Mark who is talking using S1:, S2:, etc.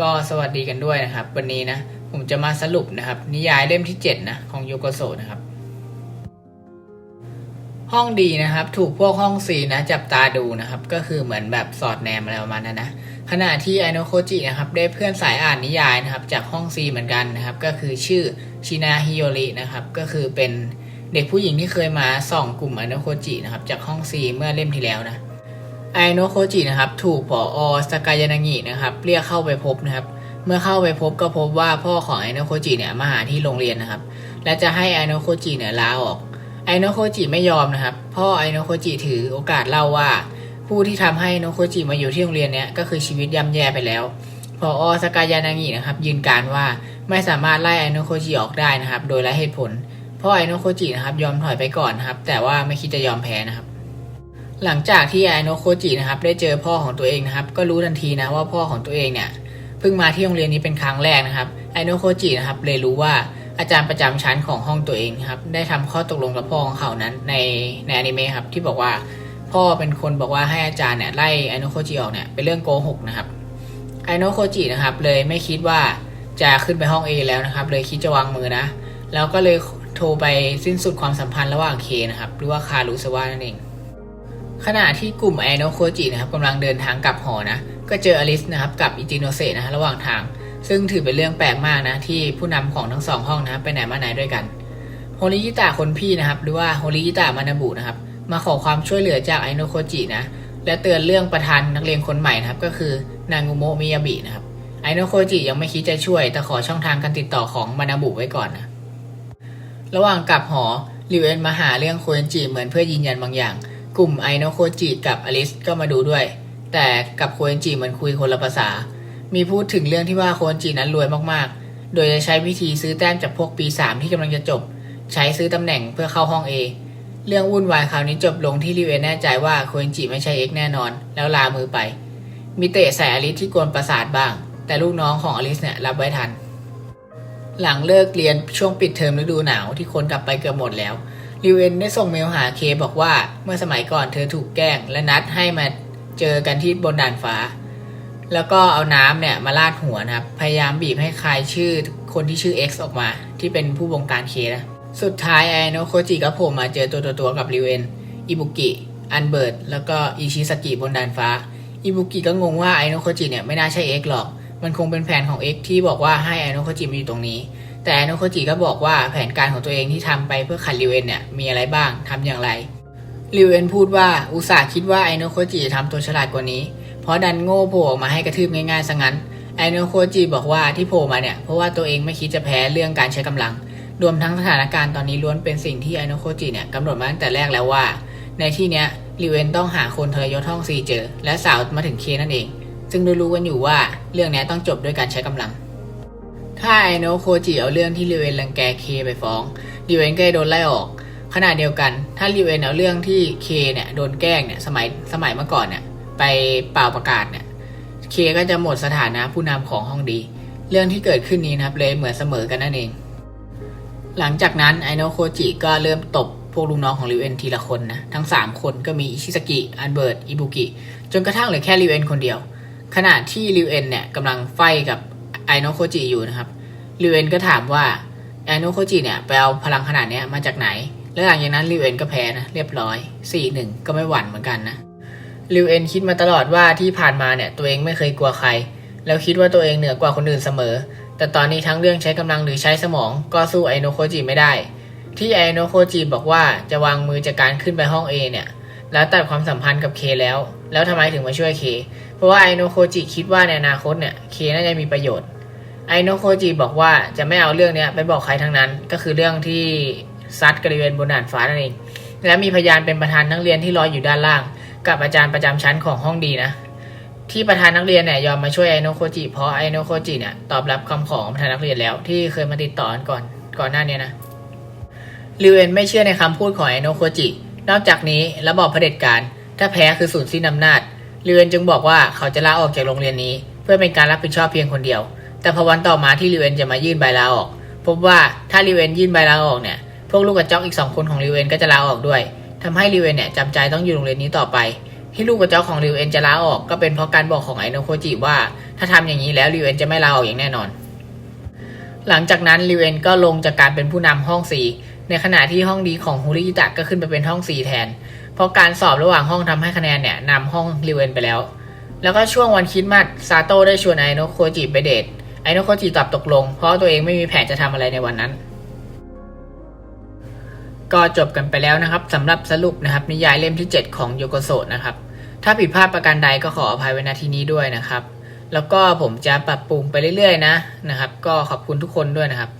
S1: ก็สวัสดีกันด้วยนะครับ วันนี้นะผมจะมาสรุปนะครับ นิยายเล่มที่7นะของโยโกโซนะครับ ห้องดีนะครับ ถูกพวกห้องซีนะ จับตาดูนะครับ ก็คือเหมือนแบบสอดแนมอะไรประมาณนั้นนะขณะที่ไอโนโคจินะครับ ได้เพื่อนสายอ่านนิยายนะครับ จากห้องซีเหมือนกันนะครับ ก็คือชื่อชินาฮิโยรินะครับ ก็คือเป็นเด็กผู้หญิงที่เคยมาส่องกลุ่มไอโนโคจินะครับ จากห้องซีเมื่อเล่มที่แล้วนะ ไอโนโคจินะครับถูกผออสกายานางินะครับเรียกเข้าไปพบนะครับ เมื่อเข้าไปพบก็พบว่าพ่อของไอโนโคจิเนี่ยมาหาที่โรงเรียนนะครับ และจะให้ไอโนโคจิเนี่ยลาออกไอโนโคจิไม่ยอมนะครับ พ่อไอโนโคจิถือโอกาสเล่าว่า ผู้ที่ทำให้ไอโนโคจิมาอยู่ที่โรงเรียนเนี่ยก็คือชีวิตย่ำแย่ไปแล้วพออสกายานางินะครับ ยืนการว่าไม่สามารถไล่ไอโนโคจิออกได้นะครับ โดยไร้เหตุผลพ่อไอโนโคจินะครับยอมถอยไปก่อนนะครับ แต่ว่าไม่คิดจะยอมแพ้นะครับ หลังจากที่ไอโนโคจินะครับได้เจอพ่อของตัวเองนะครับ ก็รู้ทันทีนะว่าพ่อของตัวเองเนี่ยเพิ่งมาที่โรงเรียนนี้เป็นครั้งแรกนะครับไอโนโคจินะครับเลยรู้ว่าอาจารย์ประจำชั้นของห้องตัวเองครับได้ทำข้อตกลงกับพ่อของเขานั้นในในอนิเมะครับที่บอกว่าพ่อเป็นคนบอกว่าให้อาจารย์เนี่ยไล่ไอโนโคจิออกเนี่ยเป็นเรื่องโกหกนะครับไอโนโคจินะครับเลยไม่คิดว่าจะขึ้นไปห้อง A แล้วนะครับ เลยคิดจะวางมือนะ แล้วก็เลยโทรไปสิ้นสุดความสัมพันธ์ระหว่างเคนะครับ หรือว่าคารุสวะนั่นเอง ขณะที่กลุ่มไอโนโคจินะครับกำลังเดินทางกลับหอนะ ก็เจออลิสนะครับกับอิจิโนเซะนะฮะระหว่างทาง ซึ่งถือเป็นเรื่องแปลกมากนะ ที่ผู้นำของทั้งสองห้องนะครับไปไหนมาไหนด้วยกันโฮริยิตะคนพี่นะครับ หรือว่าโฮริยิตะมานาบุนะครับ มาขอความช่วยเหลือจากไอโนโคจินะ และเตือนเรื่องประธานนักเรียนคนใหม่นะครับ ก็คือนางุโมมิยาบินะครับไอโนโคจิยังไม่คิดจะช่วย แต่ขอช่องทางการติดต่อของมานาบุไว้ก่อนนะ ระหว่างกลับหอริวเอ็นมาหาเรื่องโคเอนจิเหมือนเพื่อยืนยันบางอย่าง กลุ่มไอโนโคจิกับอลิสก็มาดูด้วย แต่กับโคเอนจิมือนคุยคนละภาษา มีพูดถึงเรื่องที่ว่าโคเอนจินั้นรวยมากๆ โดยจะใช้วิธีซื้อแต้มจากพวกปี 3 ที่กำลังจะจบ ใช้ซื้อตำแหน่งเพื่อเข้าห้อง A เรื่องวุ่นวายคราวนี้จบลงที่ริวเอนแน่ใจว่าโคเอนจิไม่ใช่เอ็กแน่นอน แล้วลามือไป มีเตะใส่อลิสที่กวนประสาทบ้าง แต่ลูกน้องของอลิสเนี่ยรับไว้ทัน หลังเลิกเรียนช่วงปิดเทอมฤดูหนาวที่คนกลับไปเกือบหมดแล้ว ริวเอนได้ส่งเมลหาเคบอกว่าเมื่อสมัยก่อนเธอถูกแกล้ง และนัดให้มาเจอกันที่บนด่านฟ้า แล้วก็เอาน้ำเนี่ยมาลาดหัวนะครับ พยายามบีบให้คลายชื่อคนที่ชื่อ X ออกมา ที่เป็นผู้บงการเคนะสุดท้ายไอโนโคจิก็โผล่มาเจอตัวตัวตัวกับริวเอนอิบุกิ อันเบิร์ตแล้วก็อิชิสกิบนด่านฟ้า อิบุกิก็งงว่าไอโนโคจิเนี่ยไม่น่าใช่ X หรอก มันคงเป็นแผนของ X ที่บอกว่าให้ไอโนโคจิมาอยู่ตรงนี้ แต่อโนโคจิก็บอกว่าแผนการของตัวเองที่ทำไปเพื่อขัดริเอนเนี่ยมีอะไรบ้างทำอย่างไรริเอนพูดว่าอุตส่าห์คิดว่าไอโนโคจิจะทำตัวฉลาดกว่านี้ เพราะดันโง่โผล่ออกมาให้กระทืบง่ายๆซะงั้นไอโนโคจิบอกว่าที่โผล่มาเนี่ยเพราะว่าตัวเองไม่คิดจะแพ้เรื่องการใช้กำลัง รวมทั้งสถานการณ์ตอนนี้ล้วนเป็นสิ่งที่ไอโนโคจิเนี่ยกำหนดมาตั้งแต่แรกแล้วว่า ในที่เนี้ยริเอนต้องหาคนทรยศห้องซีเจอ และสาวมาถึงเคนั่นเอง ซึ่งรู้ๆกันอยู่ว่าเรื่องนี้ต้องจบด้วยการใช้กำลัง ถ้าไอโนโคจิเอาเรื่องที่ริเอนรังแกเคไปฟ้องริเอนก็จะโดนไล่ออก ขณะเดียวกัน ถ้าริเอนเอาเรื่องที่เคเนี่ยโดนแกล้งเนี่ยสมัยสมัยเมื่อก่อนเนี่ยไปเป่าประกาศเนี่ยเคก็จะหมดสถานะผู้นำของห้องดี เรื่องที่เกิดขึ้นนี้นะครับเลยเหมือนเสมอกันนั่นเอง หลังจากนั้นไอโนโคจิก็เริ่มตบพวกลูกน้องของริเอนทีละคนนะทั้ง 3 คนก็มีอิชิสกิ อันเบิร์ต อิบุกิ จนกระทั่งเหลือแค่ริเอนคนเดียว ขณะที่ริเอนเนี่ยกำลังไฟกับ ไอโนโคจิอยู่นะครับริวเอนก็ถามว่าไอโนโคจิเนี่ยไปเอาพลังขนาดนี้มาจากไหน แล้วหลังจากนั้นริวเอนก็แพ้นะเรียบร้อย 4-1 ก็ไม่หวั่นเหมือนกันนะริวเอนคิดมาตลอดว่าที่ผ่านมาเนี่ยตัวเองไม่เคยกลัวใคร แล้วคิดว่าตัวเองเหนือกว่าคนอื่นเสมอ แต่ตอนนี้ทั้งเรื่องใช้กำลังหรือใช้สมองก็สู้ไอโนโคจิไม่ได้ ที่ไอโนโคจิบอกว่าจะวางมือจากการขึ้นไปห้อง A เนี่ยแล้วตัดความสัมพันธ์กับเคแล้ว แล้วทำไมถึงมาช่วยเคเพราะว่าไอโนโคจิคิดว่าในอนาคตเนี่ยเคน่าจะมีประโยชน์ ไอโนโคจิบอกว่าจะไม่เอาเรื่องนี้ไปบอกใครทั้งนั้น ก็คือเรื่องที่ซัดกระเวนบนด่านฟ้านั่นเอง และมีพยานเป็นประธานนักเรียนที่รออยู่ด้านล่าง กับอาจารย์ประจำชั้นของห้องดีนะ ที่ประธานนักเรียนเนี่ยยอมมาช่วยไอโนโคจิเพราะไอโนโคจิเนี่ยตอบรับคำขอของประธานนักเรียนแล้วที่เคยมาติดต่อกันก่อนก่อนหน้านี้นะริเอนไม่เชื่อในคำพูดของไอโนโคจิ นอกจากนี้ระบอบเผด็จการ ถ้าแพ้คือสูญสิ้นอำนาจริเอนจึงบอกว่าเขาจะลาออกจากโรงเรียนนี้ เพื่อเป็นการรับผิดชอบเพียงคนเดียว แต่พอวันต่อมาที่ริเอนจะมายื่นใบลาออก พบว่าถ้าริเอนยื่นใบลาออกเนี่ย พวกลูกกระจอกอีกสองคนของริเอนก็จะลาออกด้วยทำให้ริเอนเนี่ยจำใจต้องอยู่โรงเรียนนี้ต่อไป ที่ลูกกระจอกของริเอนจะลาออก ก็เป็นเพราะการบอกของไอโนโคจิว่า ถ้าทำอย่างนี้แล้วริเอ็นจะไม่ลาออกอย่างแน่นอน หลังจากนั้นริเอ็นก็ลงจากการเป็นผู้นำห้องสีในขณะที่ห้องดีของฮูริอิตะก็ขึ้นไปเป็นห้องสีแทน เพราะการสอบระหว่างห้องทำให้คะแนนเนี่ยนำห้องริเอ็นไปแล้วแล้วก็ช่วงวันคริดมาสซาโต้ได้ชวนไอโนโคจิไปเดท ไอโนโคจิตอบตกลง เพราะตัวเองไม่มีแผนจะทำอะไรในวันนั้น ก็จบกันไปแล้วนะครับสำหรับสรุปนะครับนิยายเล่มที่ 7 ของโยโกโซะนะครับ ถ้าผิดพลาดประการใดก็ขออภัยไว้ณที่นี้ด้วยนะครับ แล้วก็ผมจะปรับปรุงไปเรื่อยๆ นะนะครับ ก็ขอบคุณทุกคนด้วยนะครับ